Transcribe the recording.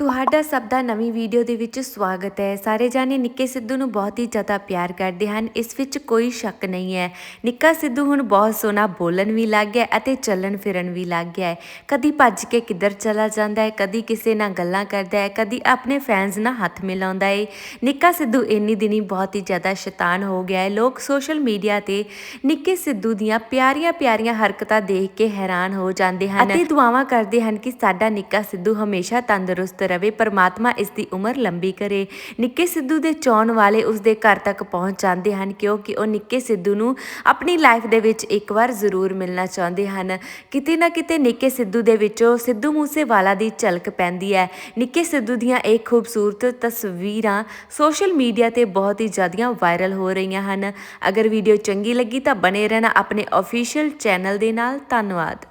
ਤੁਹਾਡਾ ਸਭ ਦਾ ਨਵੀਂ ਵੀਡੀਓ ਦੇ ਵਿੱਚ ਸਵਾਗਤ ਹੈ। ਸਾਰੇ ਜਾਣੇ ਨਿੱਕੇ ਸਿੱਧੂ ਨੂੰ ਬਹੁਤ ਹੀ ਜ਼ਿਆਦਾ ਪਿਆਰ ਕਰਦੇ ਹਨ। ਇਸ ਵਿੱਚ ਕੋਈ ਸ਼ੱਕ ਨਹੀਂ ਹੈ। ਨਿੱਕਾ ਸਿੱਧੂ ਹੁਣ ਬਹੁਤ ਸੋਹਣਾ ਬੋਲਣ ਵੀ ਲੱਗ ਗਿਆ ਅਤੇ ਚੱਲਣ ਫਿਰਨ ਵੀ ਲੱਗ ਗਿਆ ਹੈ। ਕਦੀ ਭੱਜ ਕੇ ਕਿੱਧਰ ਚਲਾ ਜਾਂਦਾ ਹੈ ਕਦੀ ਕਿਸੇ ਨਾਲ ਗੱਲਾਂ ਕਰਦਾ ਹੈ ਕਦੀ ਆਪਣੇ ਫੈਨਸ ਨਾਲ ਹੱਥ ਮਿਲਾਉਂਦਾ ਹੈ। ਨਿੱਕਾ ਸਿੱਧੂ ਇੰਨੀ ਦਿਨੀ ਬਹੁਤ ਹੀ ਜ਼ਿਆਦਾ ਸ਼ੈਤਾਨ ਹੋ ਗਿਆ ਹੈ। ਲੋਕ ਸੋਸ਼ਲ ਮੀਡੀਆ ਤੇ ਨਿੱਕੇ ਸਿੱਧੂ ਦੀਆਂ ਪਿਆਰੀਆਂ ਪਿਆਰੀਆਂ ਹਰਕਤਾਂ ਦੇਖ ਕੇ ਹੈਰਾਨ ਹੋ ਜਾਂਦੇ ਹਨ ਅਤੇ ਦੁਆਵਾਂ ਕਰਦੇ ਹਨ ਕਿ ਸਾਡਾ ਨਿੱਕਾ ਸਿੱਧੂ ਹਮੇਸ਼ਾ ਤੰਦਰੁਸਤ ਰਵੇ, ਪਰਮਾਤਮਾ ਇਸ ਦੀ ਉਮਰ ਲੰਬੀ ਕਰੇ। ਨਿੱਕੇ ਸਿੱਧੂ ਦੇ ਚਾਹਣ ਵਾਲੇ ਉਸ ਦੇ ਘਰ ਤੱਕ ਪਹੁੰਚ ਜਾਂਦੇ ਹਨ, ਕਿਉਂਕਿ ਉਹ ਨਿੱਕੇ ਸਿੱਧੂ ਨੂੰ ਆਪਣੀ ਲਾਈਫ ਦੇ ਵਿੱਚ ਇੱਕ ਵਾਰ ਜ਼ਰੂਰ ਮਿਲਣਾ ਚਾਹੁੰਦੇ ਹਨ। ਕਿਤੇ ਨਾ ਕਿਤੇ ਨਿੱਕੇ ਸਿੱਧੂ ਦੇ ਵਿੱਚੋਂ ਸਿੱਧੂ ਮੂਸੇਵਾਲਾ ਦੀ ਝਲਕ ਪੈਂਦੀ ਹੈ। ਨਿੱਕੇ ਸਿੱਧੂ ਦੀਆਂ ਇਹ ਖੂਬਸੂਰਤ ਤਸਵੀਰਾਂ ਸੋਸ਼ਲ ਮੀਡੀਆ ਤੇ ਬਹੁਤ ਹੀ ਜ਼ਿਆਦੀਆਂ ਵਾਇਰਲ ਹੋ ਰਹੀਆਂ ਹਨ। ਅਗਰ ਵੀਡੀਓ ਚੰਗੀ ਲੱਗੀ ਤਾਂ ਬਣੇ ਰਹਿਣਾ ਆਪਣੇ ਅਫੀਸ਼ੀਅਲ ਚੈਨਲ ਦੇ ਨਾਲ। ਧੰਨਵਾਦ।